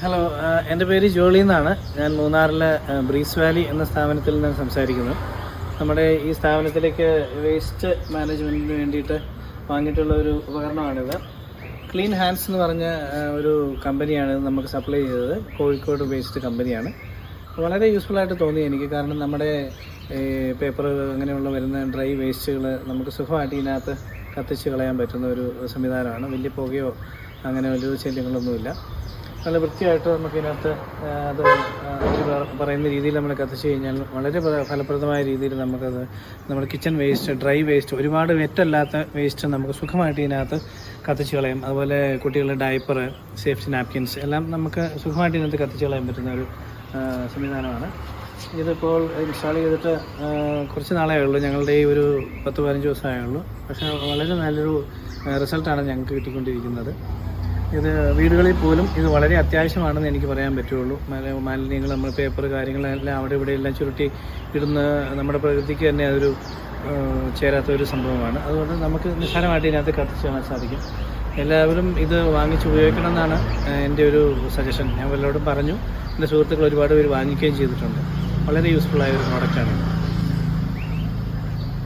Hello എന്റെ പേര് ജോളി എന്നാണ്. ഞാൻ മൂന്നാറിലെ ബ്രീസ് വാലി എന്ന സ്ഥാപനത്തിൽ നിന്ന് സംസാരിക്കുന്നു. നമ്മുടെ ഈ സ്ഥാപനത്തിലേക്ക് വേസ്റ്റ് മാനേജ്മെന്റിന് വേണ്ടിയിട്ട് വാങ്ങിയിട്ടുള്ള ഒരു ഉപകരണമാണിത്. ക്ലീൻ ഹാൻഡ്സ് എന്ന് പറഞ്ഞ ഒരു കമ്പനിയാണ് നമുക്ക് സപ്ലൈ ചെയ്തത്. കോഴിക്കോട് ബേസ്ഡ് കമ്പനിയാണ്. വളരെ യൂസ്ഫുൾ ആയിട്ട് തോന്നി എനിക്ക്. കാരണം നമ്മുടെ പേപ്പർ അങ്ങനെയുള്ള വരുന്ന ഡ്രൈ വേസ്റ്റുകൾ നമുക്ക് സുഖമായിട്ട് ഇതിനകത്ത് കത്തിച്ച് കളയാൻ പറ്റുന്ന ഒരു സംവിധാനമാണ്. വലിയ പുകയോ അങ്ങനെ വലിയ ശല്യങ്ങളൊന്നുമില്ല. നല്ല വൃത്തിയായിട്ട് നമുക്ക് ഇതിനകത്ത് അത് പറയുന്ന രീതിയിൽ നമ്മൾ കത്തിച്ച് കഴിഞ്ഞാൽ വളരെ ഫലപ്രദമായ രീതിയിൽ നമുക്കത് നമ്മുടെ കിച്ചൺ വേസ്റ്റ് ഡ്രൈ വേസ്റ്റ് ഒരുപാട് വെറ്റല്ലാത്ത വേസ്റ്റ് നമുക്ക് സുഖമായിട്ട് ഇതിനകത്ത് കത്തിച്ച് കളയാം. അതുപോലെ കുട്ടികളുടെ ഡയപ്പർ സേഫ്റ്റി നാപ്കിൻസ് എല്ലാം നമുക്ക് സുഖമായിട്ട് ഇതിനകത്ത് കത്തിച്ച് കളയാൻ പറ്റുന്ന ഒരു സംവിധാനമാണ്. ഇതിപ്പോൾ ഇൻസ്റ്റാൾ ചെയ്തിട്ട് കുറച്ച് നാളേ ഉള്ളൂ. ഞങ്ങളുടെ ഈ ഒരു പത്ത് പതിനഞ്ച് ദിവസമായുള്ളൂ പക്ഷേ വളരെ നല്ലൊരു റിസൾട്ടാണ് ഞങ്ങൾക്ക് കിട്ടിക്കൊണ്ടിരിക്കുന്നത്. ഇത് വീടുകളിൽ പോലും ഇത് വളരെ അത്യാവശ്യമാണെന്ന് എനിക്ക് പറയാൻ പറ്റുള്ളൂ. മല- മാലിന്യങ്ങൾ നമ്മൾ പേപ്പർ കാര്യങ്ങളെല്ലാം അവിടെ ഇവിടെ എല്ലാം ചുരുട്ടി ഇടുന്ന നമ്മുടെ പ്രകൃതിക്ക് തന്നെ അതൊരു ചേരാത്ത ഒരു സംഭവമാണ്. അതുകൊണ്ട് നമുക്ക് നിസ്സാരമായിട്ട് ഇതിനകത്ത് കത്തിച്ചു കാണാൻ സാധിക്കും. എല്ലാവരും ഇത് വാങ്ങിച്ച് ഉപയോഗിക്കണം എന്നാണ് എന്റെ ഒരു സജഷൻ ഞാൻ വല്ലവരോടും പറഞ്ഞു. എന്റെ സുഹൃത്തുക്കൾ ഒരുപാട് പേര് വാങ്ങിക്കുകയും ചെയ്തിട്ടുണ്ട്. വളരെ യൂസ്ഫുൾ ആയ ഒരു പ്രോഡക്റ്റാണ്